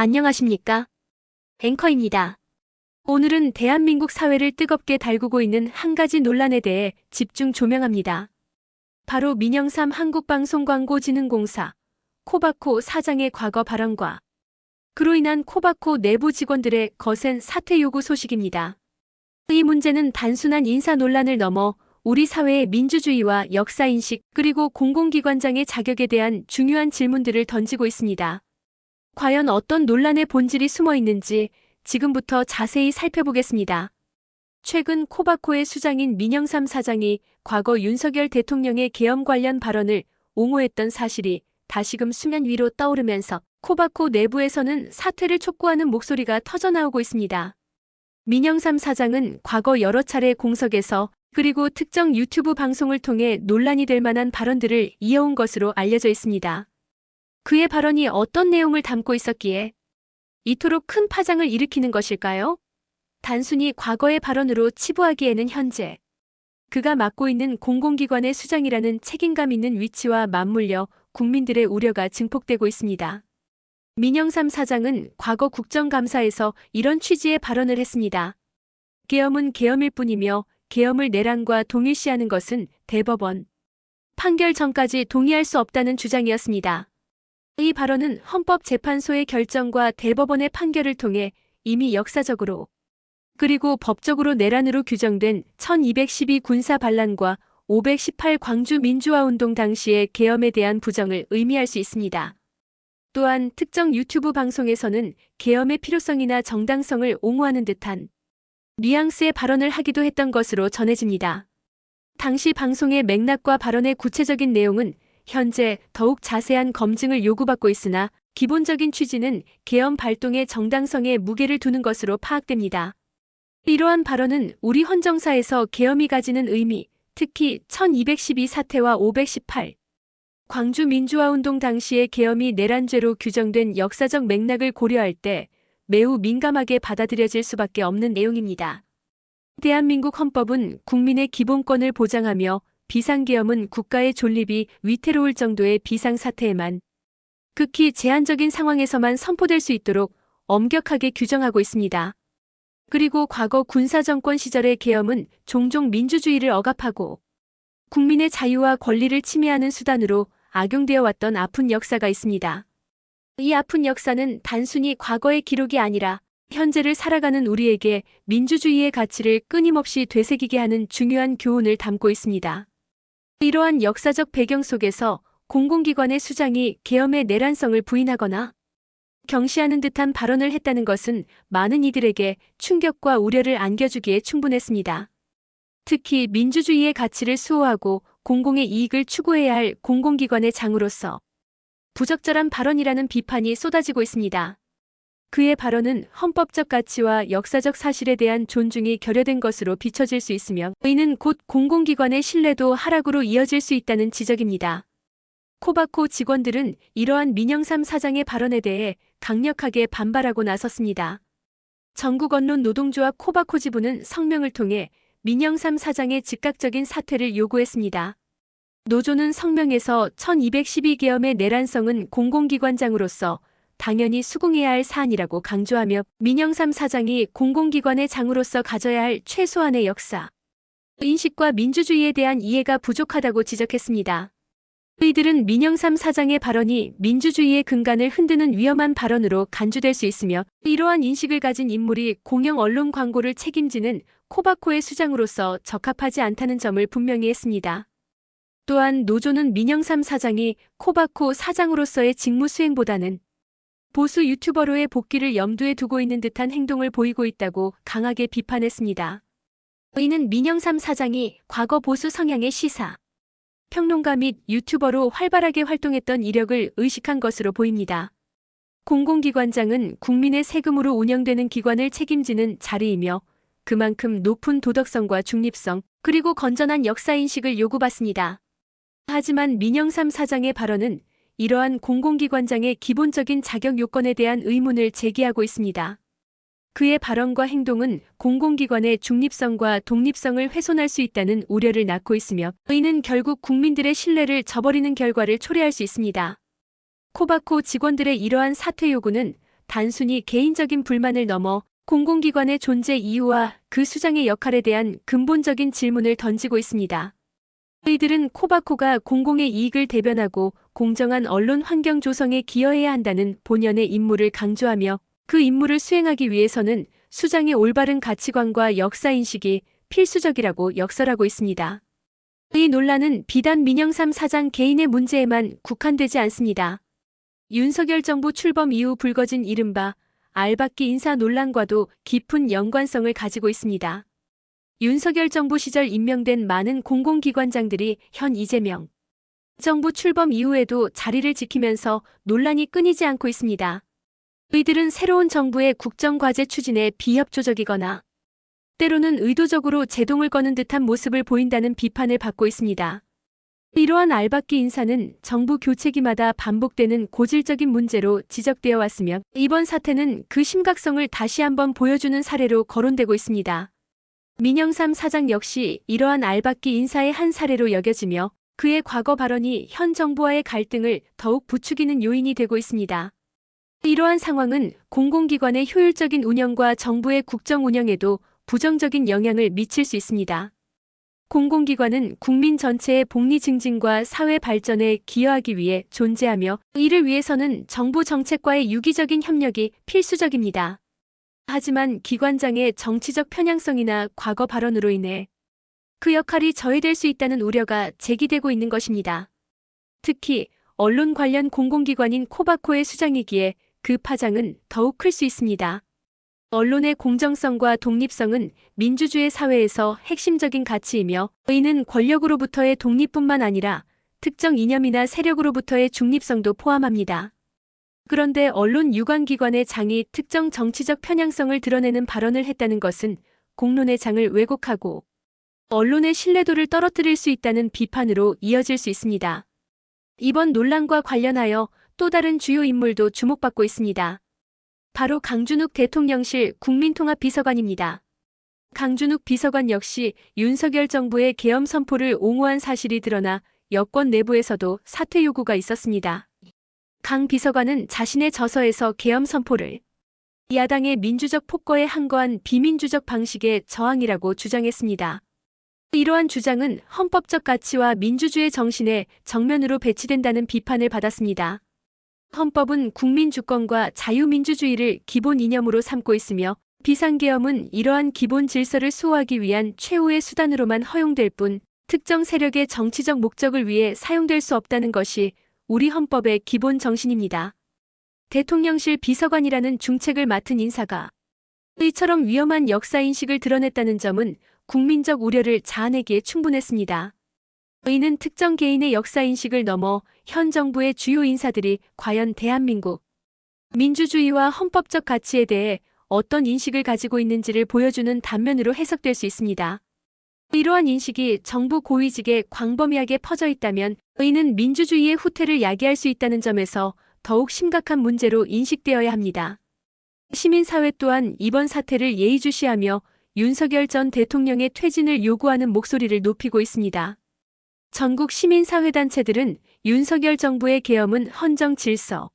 안녕하십니까? 앵커입니다. 오늘은 대한민국 사회를 뜨겁게 달구고 있는 한 가지 논란에 대해 집중 조명합니다. 바로 민영삼 한국방송광고진흥공사 코바코 사장의 과거 발언과 그로 인한 코바코 내부 직원들의 거센 사퇴 요구 소식입니다. 이 문제는 단순한 인사 논란을 넘어 우리 사회의 민주주의와 역사인식 그리고 공공기관장의 자격에 대한 중요한 질문들을 던지고 있습니다. 과연 어떤 논란의 본질이 숨어 있는지 지금부터 자세히 살펴보겠습니다. 최근 코바코의 수장인 민영삼 사장이 과거 윤석열 대통령의 계엄 관련 발언을 옹호했던 사실이 다시금 수면 위로 떠오르면서 코바코 내부에서는 사퇴를 촉구하는 목소리가 터져나오고 있습니다. 민영삼 사장은 과거 여러 차례 공석에서 그리고 특정 유튜브 방송을 통해 논란이 될 만한 발언들을 이어온 것으로 알려져 있습니다. 그의 발언이 어떤 내용을 담고 있었기에 이토록 큰 파장을 일으키는 것일까요? 단순히 과거의 발언으로 치부하기에는 현재 그가 맡고 있는 공공기관의 수장이라는 책임감 있는 위치와 맞물려 국민들의 우려가 증폭되고 있습니다. 민영삼 사장은 과거 국정감사에서 이런 취지의 발언을 했습니다. 계엄은 계엄일 뿐이며 계엄을 내란과 동일시하는 것은 대법원 판결 전까지 동의할 수 없다는 주장이었습니다. 이 발언은 헌법재판소의 결정과 대법원의 판결을 통해 이미 역사적으로 그리고 법적으로 내란으로 규정된 1212 군사 반란과 518 광주 민주화운동 당시의 계엄에 대한 부정을 의미할 수 있습니다. 또한 특정 유튜브 방송에서는 계엄의 필요성이나 정당성을 옹호하는 듯한 뉘앙스의 발언을 하기도 했던 것으로 전해집니다. 당시 방송의 맥락과 발언의 구체적인 내용은 현재 더욱 자세한 검증을 요구받고 있으나 기본적인 취지는 계엄 발동의 정당성에 무게를 두는 것으로 파악됩니다. 이러한 발언은 우리 헌정사에서 계엄이 가지는 의미, 특히 1212 사태와 518 광주 민주화운동 당시의 계엄이 내란죄로 규정된 역사적 맥락을 고려할 때 매우 민감하게 받아들여질 수밖에 없는 내용입니다. 대한민국 헌법은 국민의 기본권을 보장하며 비상계엄은 국가의 존립이 위태로울 정도의 비상사태에만 극히 제한적인 상황에서만 선포될 수 있도록 엄격하게 규정하고 있습니다. 그리고 과거 군사정권 시절의 계엄은 종종 민주주의를 억압하고 국민의 자유와 권리를 침해하는 수단으로 악용되어 왔던 아픈 역사가 있습니다. 이 아픈 역사는 단순히 과거의 기록이 아니라 현재를 살아가는 우리에게 민주주의의 가치를 끊임없이 되새기게 하는 중요한 교훈을 담고 있습니다. 이러한 역사적 배경 속에서 공공기관의 수장이 계엄의 내란성을 부인하거나 경시하는 듯한 발언을 했다는 것은 많은 이들에게 충격과 우려를 안겨주기에 충분했습니다. 특히 민주주의의 가치를 수호하고 공공의 이익을 추구해야 할 공공기관의 장으로서 부적절한 발언이라는 비판이 쏟아지고 있습니다. 그의 발언은 헌법적 가치와 역사적 사실에 대한 존중이 결여된 것으로 비춰질 수 있으며 이는 곧 공공기관의 신뢰도 하락으로 이어질 수 있다는 지적입니다. 코바코 직원들은 이러한 민영삼 사장의 발언에 대해 강력하게 반발하고 나섰습니다. 전국 언론 노동조합 코바코 지부는 성명을 통해 민영삼 사장의 즉각적인 사퇴를 요구했습니다. 노조는 성명에서 1212계엄의 내란성은 공공기관장으로서 당연히 수긍해야 할 사안이라고 강조하며 민영삼 사장이 공공기관의 장으로서 가져야 할 최소한의 역사, 인식과 민주주의에 대한 이해가 부족하다고 지적했습니다. 이들은 민영삼 사장의 발언이 민주주의의 근간을 흔드는 위험한 발언으로 간주될 수 있으며 이러한 인식을 가진 인물이 공영 언론 광고를 책임지는 코바코의 수장으로서 적합하지 않다는 점을 분명히 했습니다. 또한 노조는 민영삼 사장이 코바코 사장으로서의 직무 수행보다는 보수 유튜버로의 복귀를 염두에 두고 있는 듯한 행동을 보이고 있다고 강하게 비판했습니다. 이는 민영삼 사장이 과거 보수 성향의 시사, 평론가 및 유튜버로 활발하게 활동했던 이력을 의식한 것으로 보입니다. 공공기관장은 국민의 세금으로 운영되는 기관을 책임지는 자리이며 그만큼 높은 도덕성과 중립성 그리고 건전한 역사인식을 요구받습니다. 하지만 민영삼 사장의 발언은 이러한 공공기관장의 기본적인 자격 요건에 대한 의문을 제기하고 있습니다. 그의 발언과 행동은 공공기관의 중립성과 독립성을 훼손할 수 있다는 우려를 낳고 있으며 이는 결국 국민들의 신뢰를 저버리는 결과를 초래할 수 있습니다. 코바코 직원들의 이러한 사퇴 요구는 단순히 개인적인 불만을 넘어 공공기관의 존재 이유와 그 수장의 역할에 대한 근본적인 질문을 던지고 있습니다. 이들은 코바코가 공공의 이익을 대변하고 공정한 언론 환경 조성에 기여해야 한다는 본연의 임무를 강조하며 그 임무를 수행하기 위해서는 수장의 올바른 가치관과 역사인식이 필수적이라고 역설하고 있습니다. 이 논란은 비단 민영삼 사장 개인의 문제에만 국한되지 않습니다. 윤석열 정부 출범 이후 불거진 이른바 알박기 인사 논란과도 깊은 연관성을 가지고 있습니다. 윤석열 정부 시절 임명된 많은 공공기관장들이 현 이재명 정부 출범 이후에도 자리를 지키면서 논란이 끊이지 않고 있습니다. 이들은 새로운 정부의 국정과제 추진에 비협조적이거나 때로는 의도적으로 제동을 거는 듯한 모습을 보인다는 비판을 받고 있습니다. 이러한 알박기 인사는 정부 교체기마다 반복되는 고질적인 문제로 지적되어 왔으며 이번 사태는 그 심각성을 다시 한번 보여주는 사례로 거론되고 있습니다. 민영삼 사장 역시 이러한 알박기 인사의 한 사례로 여겨지며 그의 과거 발언이 현 정부와의 갈등을 더욱 부추기는 요인이 되고 있습니다. 이러한 상황은 공공기관의 효율적인 운영과 정부의 국정 운영에도 부정적인 영향을 미칠 수 있습니다. 공공기관은 국민 전체의 복리 증진과 사회 발전에 기여하기 위해 존재하며 이를 위해서는 정부 정책과의 유기적인 협력이 필수적입니다. 하지만 기관장의 정치적 편향성이나 과거 발언으로 인해 그 역할이 저해될 수 있다는 우려가 제기되고 있는 것입니다. 특히 언론 관련 공공기관인 코바코의 수장이기에 그 파장은 더욱 클 수 있습니다. 언론의 공정성과 독립성은 민주주의 사회에서 핵심적인 가치이며 의는 권력으로부터의 독립뿐만 아니라 특정 이념이나 세력으로부터의 중립성도 포함합니다. 그런데 언론 유관기관의 장이 특정 정치적 편향성을 드러내는 발언을 했다는 것은 공론의 장을 왜곡하고 언론의 신뢰도를 떨어뜨릴 수 있다는 비판으로 이어질 수 있습니다. 이번 논란과 관련하여 또 다른 주요 인물도 주목받고 있습니다. 바로 강준욱 대통령실 국민통합비서관입니다. 강준욱 비서관 역시 윤석열 정부의 계엄 선포를 옹호한 사실이 드러나 여권 내부에서도 사퇴 요구가 있었습니다. 강 비서관은 자신의 저서에서 계엄 선포를 야당의 민주적 폭거에 항거한 비민주적 방식의 저항이라고 주장했습니다. 이러한 주장은 헌법적 가치와 민주주의 정신에 정면으로 배치된다는 비판을 받았습니다. 헌법은 국민 주권과 자유민주주의를 기본 이념으로 삼고 있으며 비상계엄은 이러한 기본 질서를 수호하기 위한 최후의 수단으로만 허용될 뿐 특정 세력의 정치적 목적을 위해 사용될 수 없다는 것이 우리 헌법의 기본 정신입니다. 대통령실 비서관이라는 중책을 맡은 인사가 이처럼 위험한 역사인식을 드러냈다는 점은 국민적 우려를 자아내기에 충분했습니다. 의는 특정 개인의 역사인식을 넘어 현 정부의 주요 인사들이 과연 대한민국 민주주의와 헌법적 가치에 대해 어떤 인식을 가지고 있는지를 보여주는 단면으로 해석될 수 있습니다. 이러한 인식이 정부 고위직에 광범위하게 퍼져 있다면 의는 민주주의의 후퇴를 야기할 수 있다는 점에서 더욱 심각한 문제로 인식되어야 합니다. 시민사회 또한 이번 사태를 예의주시하며 윤석열 전 대통령의 퇴진을 요구하는 목소리를 높이고 있습니다. 전국 시민사회단체들은 윤석열 정부의 계엄은 헌정 질서,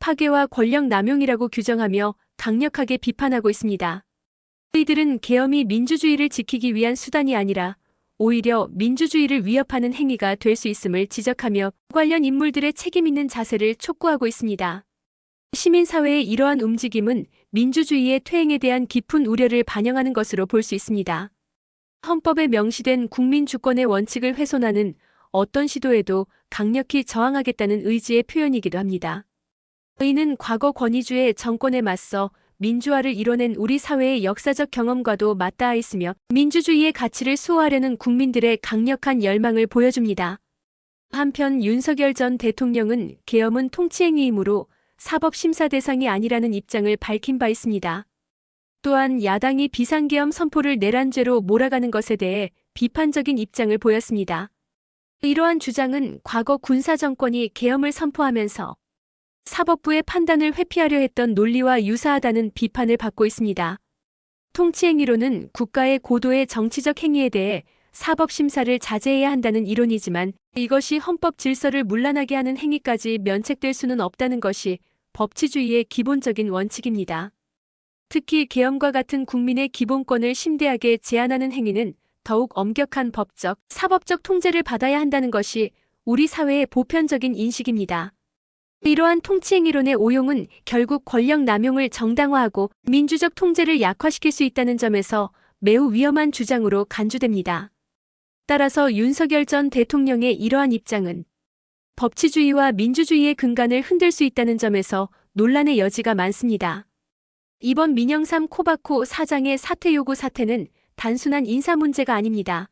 파괴와 권력 남용이라고 규정하며 강력하게 비판하고 있습니다. 이들은 계엄이 민주주의를 지키기 위한 수단이 아니라 오히려 민주주의를 위협하는 행위가 될 수 있음을 지적하며 관련 인물들의 책임 있는 자세를 촉구하고 있습니다. 시민사회의 이러한 움직임은 민주주의의 퇴행에 대한 깊은 우려를 반영하는 것으로 볼 수 있습니다. 헌법에 명시된 국민 주권의 원칙을 훼손하는 어떤 시도에도 강력히 저항하겠다는 의지의 표현이기도 합니다. 의는 과거 권위주의 정권에 맞서 민주화를 이뤄낸 우리 사회의 역사적 경험과도 맞닿아 있으며 민주주의의 가치를 수호하려는 국민들의 강력한 열망을 보여줍니다. 한편 윤석열 전 대통령은 계엄은 통치행위이므로 사법심사 대상이 아니라는 입장을 밝힌 바 있습니다. 또한 야당이 비상계엄 선포를 내란 죄로 몰아가는 것에 대해 비판적인 입장을 보였습니다. 이러한 주장은 과거 군사정권이 계엄을 선포하면서 사법부의 판단을 회피하려 했던 논리와 유사하다는 비판을 받고 있습니다. 통치행위로는 국가의 고도의 정치적 행위에 대해 사법심사를 자제해야 한다는 이론이지만 이것이 헌법 질서를 문란하게 하는 행위까지 면책될 수는 없다는 것이 법치주의의 기본적인 원칙입니다. 특히 계엄과 같은 국민의 기본권을 심대하게 제한하는 행위는 더욱 엄격한 법적, 사법적 통제를 받아야 한다는 것이 우리 사회의 보편적인 인식입니다. 이러한 통치행위론의 오용은 결국 권력 남용을 정당화하고 민주적 통제를 약화시킬 수 있다는 점에서 매우 위험한 주장으로 간주됩니다. 따라서 윤석열 전 대통령의 이러한 입장은 법치주의와 민주주의의 근간을 흔들 수 있다는 점에서 논란의 여지가 많습니다. 이번 민영삼 코바코 사장의 사퇴 요구 사태는 단순한 인사 문제가 아닙니다.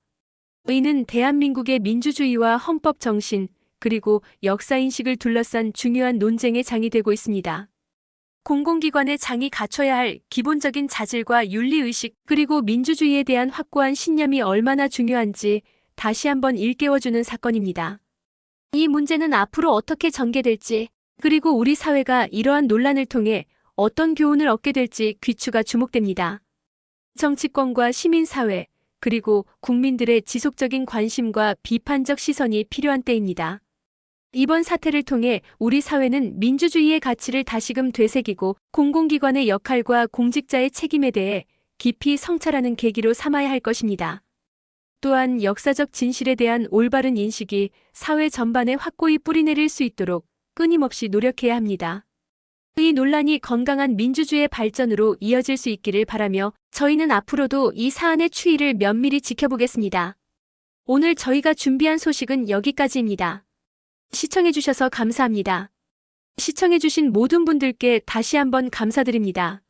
이는 대한민국의 민주주의와 헌법 정신, 그리고 역사인식을 둘러싼 중요한 논쟁의 장이 되고 있습니다. 공공기관의 장이 갖춰야 할 기본적인 자질과 윤리의식, 그리고 민주주의에 대한 확고한 신념이 얼마나 중요한지 다시 한번 일깨워주는 사건입니다. 이 문제는 앞으로 어떻게 전개될지, 그리고 우리 사회가 이러한 논란을 통해 어떤 교훈을 얻게 될지 귀추가 주목됩니다. 정치권과 시민사회, 그리고 국민들의 지속적인 관심과 비판적 시선이 필요한 때입니다. 이번 사태를 통해 우리 사회는 민주주의의 가치를 다시금 되새기고 공공기관의 역할과 공직자의 책임에 대해 깊이 성찰하는 계기로 삼아야 할 것입니다. 또한 역사적 진실에 대한 올바른 인식이 사회 전반에 확고히 뿌리내릴 수 있도록 끊임없이 노력해야 합니다. 이 논란이 건강한 민주주의 발전으로 이어질 수 있기를 바라며 저희는 앞으로도 이 사안의 추이를 면밀히 지켜보겠습니다. 오늘 저희가 준비한 소식은 여기까지입니다. 시청해주셔서 감사합니다. 시청해주신 모든 분들께 다시 한번 감사드립니다.